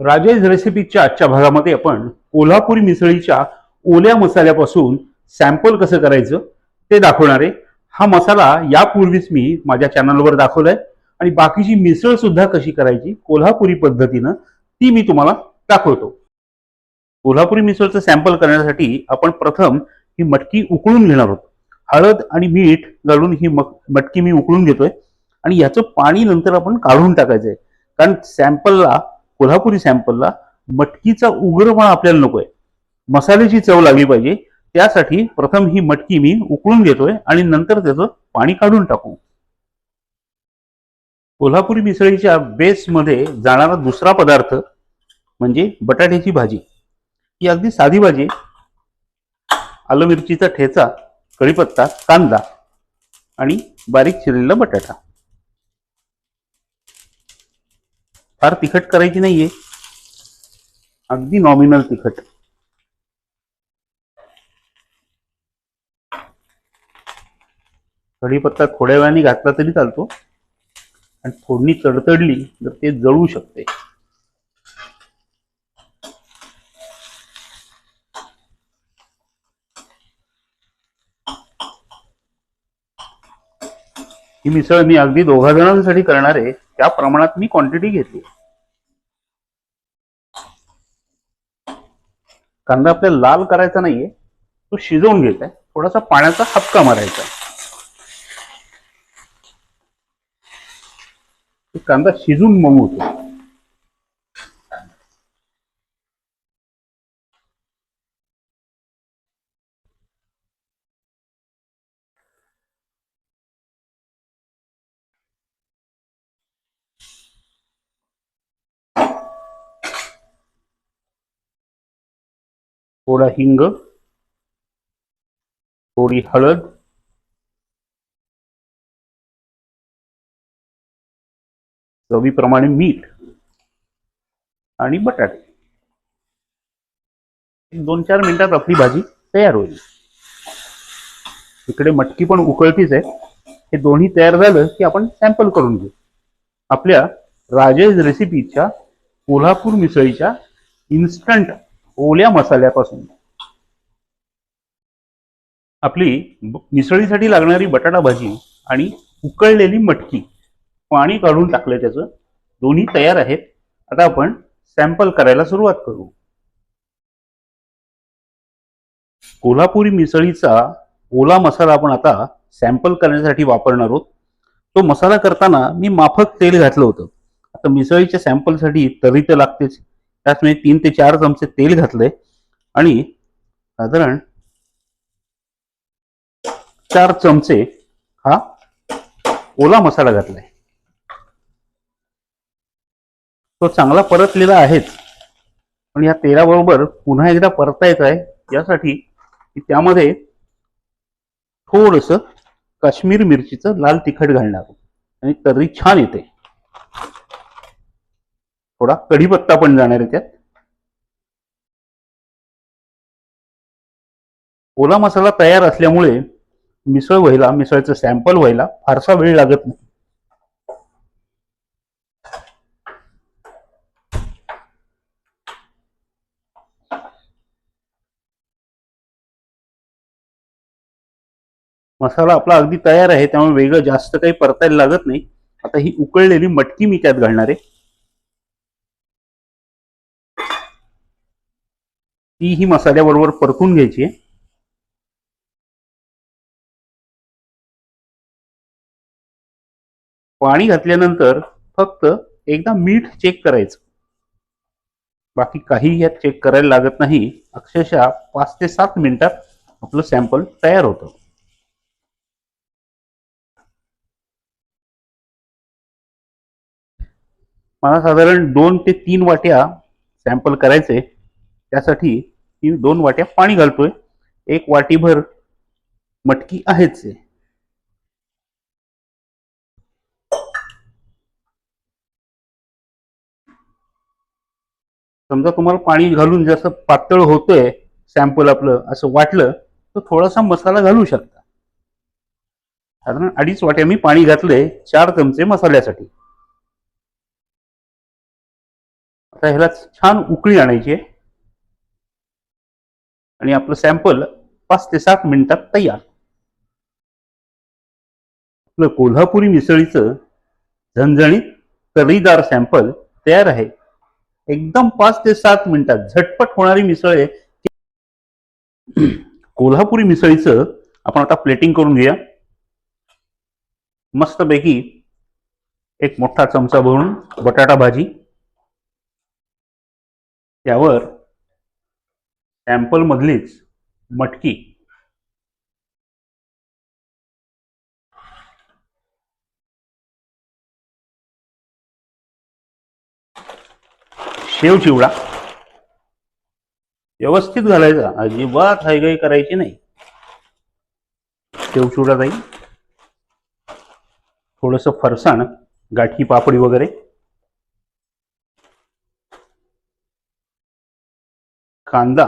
राजेश रेसिपीच्या आजच्या भागामध्ये आपण कोल्हापुरी मिसळीच्या ओल्या मसाल्यापासून सॅम्पल कसं करायचं ते दाखवणार आहे. हा मसाला यापूर्वीच मी माझ्या चॅनलवर दाखवलाय आणि बाकीची मिसळ सुद्धा कशी करायची कोल्हापुरी पद्धतीनं ती मी तुम्हाला दाखवतो. कोल्हापुरी मिसळचं सॅम्पल करण्यासाठी आपण प्रथम ही मटकी उकळून घेणार आहोत. हळद आणि मीठ घालून ही मक मटकी मी उकळून घेतोय. आणि याचं पाणी नंतर आपण काढून टाकायचंय. कारण सॅम्पलला कोल्हापुरी सॅम्पलला मटकीचा उग्रपणा आपल्याला नकोय. मसाल्याची चव लागली पाहिजे. त्यासाठी प्रथम ही मटकी मी उकळून घेतोय आणि नंतर त्याचं पाणी काढून टाकू. कोल्हापुरी मिसळीच्या बेसमध्ये जाणारा दुसरा पदार्थ म्हणजे बटाट्याची भाजी. ही अगदी साधी भाजी. आलं मिरचीचा ठेचा कढीपत्ता कांदा आणि बारीक चिरलेला बटाटा. फार तिखट करायची नाहीये. अगदी नॉमिनल तिखट. कढीपत्ता थोड्या वेळाने घातला तरी चालतो. आणि फोडणी तडतडली तर ते जळू शकते. ही मिसळ मी अगदी दोघा जणांसाठी करणार आहे. त्या प्रमाणात मी क्वांटिटी घेतली कांदा आपल्याला लाल करायचा नाहीये तो शिजवून घ्यायचा थोडासा पाण्याचा हपका मारायचा कांदा शिजून मऊ होतो. थोडा हिंग थोडी हळद चवीप्रमाणे मीठ आणि बटाटे. दोन चार मिनिटात आपली भाजी तयार होईल. इकडे मटकी पण उकळतीच आहे. हे दोन्ही तयार झालं की आपण सॅम्पल करून घेऊ. आपल्या राजेश रेसिपीच्या कोल्हापूर मिसळीच्या इन्स्टंट ओल्या मसाल्यापासून. आपली मिसळीसाठी लागणारी बटाटा भाजी आणि उकळलेली मटकी पाणी काढून टाकलं त्याचं. दोन्ही तयार आहेत. आता आपण सॅम्पल करायला सुरुवात करू. कोल्हापुरी मिसळीचा ओला मसाला आपण आता सॅम्पल करण्यासाठी वापरणार आहोत. तो मसाला करताना मी माफक तेल घातलं होतं. आता मिसळीच्या सॅम्पलसाठी तरी तर लागतेच. त्याचमुळे तीन ते चार चमचे तेल घातले आणि साधारण चार चमचे हा ओला मसाला घातलाय. तो चांगला परतलेला आहेच. पण या तेलाबरोबर पुन्हा एकदा परतायचा आहे यासाठी की त्यामध्ये थोडस काश्मीर मिरचीचं लाल तिखट घालणार. आणि तर्री छान येते. थोडा कढीपत्ता पण जाणार आहे त्यात. ओला मसाला तयार असल्यामुळे मिसळ व्हायला मिसळचं सॅम्पल व्हायला फारसा वेळ लागत नाही. मसाला आपला अगदी तयार आहे त्यामुळे वेगळं जास्त काही परतायला लागत नाही. आता ही उकळलेली मटकी मी त्यात घालणार आहे. ती ही मसाल्याबरोबर परतून घ्यायची आहे. पाणी घातल्यानंतर फक्त एकदा मीठ चेक करायचं. बाकी काही यात चेक करायला लागत नाही. अक्षरशः पाच ते सात मिनिटात आपलं सॅम्पल तयार होतं. मला साधारण दोन ते तीन वाट्या सॅम्पल करायचे त्यासाठी मी दोन वाट्या पाणी घालतोय. एक वाटीभर मटकी आहेच आहे. समजा तुम्हाला पाणी घालून जसं पातळ होतंय सॅम्पल आपलं असं वाटलं तर थोडासा मसाला घालू शकता. साधारण अडीच वाट्या मी पाणी घातलंय चार चमचे मसाल्यासाठी. आता ह्याला छान उकळी आणायची आहे. आणि आपलं सॅम्पल पाच ते सात मिनिटात तयार. आपलं कोल्हापुरी मिसळीचं झणझणीत करीदार सॅम्पल तयार आहे. एकदम पाच ते सात मिनिटात झटपट होणारी मिसळ आहे. कोल्हापुरी मिसळीचं आपण आता प्लेटिंग करून घेऊया. मस्तपैकी एक मोठा चमचा भरून बटाटा भाजी. त्यावर सॅम्पल मधलीच मटकी. शेव चिवडा. व्यवस्थित घालायचा. अजिबात हायगाई करायची नाही. शेव चिवडा जाईल थोडस फरसाण गाठी पापडी वगैरे. कांदा.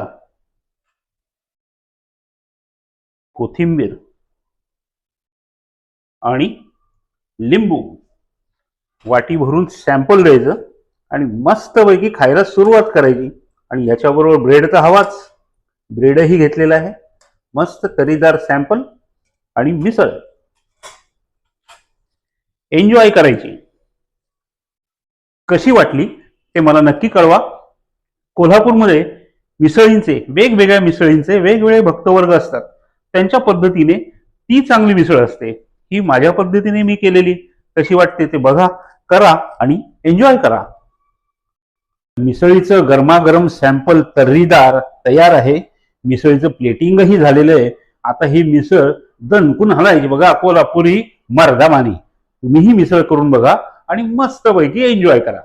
कोथिंबीर आणि लिंबू. वाटी भरून सॅम्पल द्यायचं आणि मस्तपैकी खायला सुरुवात करायची. आणि याच्याबरोबर ब्रेड तर हवाच. ब्रेडही घेतलेला आहे. मस्त करीदार सॅम्पल आणि मिसळ. एन्जॉय करायची. कशी वाटली ते मला नक्की कळवा. कोल्हापूरमध्ये मिसळींचे वेगवेगळ्या मिसळींचे वेगवेगळे भक्तवर्ग असतात. त्यांच्या पद्धतीने ती चांगली मिसळ असते. ही माझ्या पद्धतीने मी केलेली. कशी वाटते ते बघा करा आणि एन्जॉय करा. मिसळीचं गरमागरम सॅम्पल तर्रीदार तयार आहे. मिसळीचं प्लेटिंगही झालेलं आहे. आता ही मिसळ दणकून हलायची बघा कोल्हापुरी मर्दामानी. तुम्हीही मिसळ करून बघा आणि मस्तपैकी एन्जॉय करा.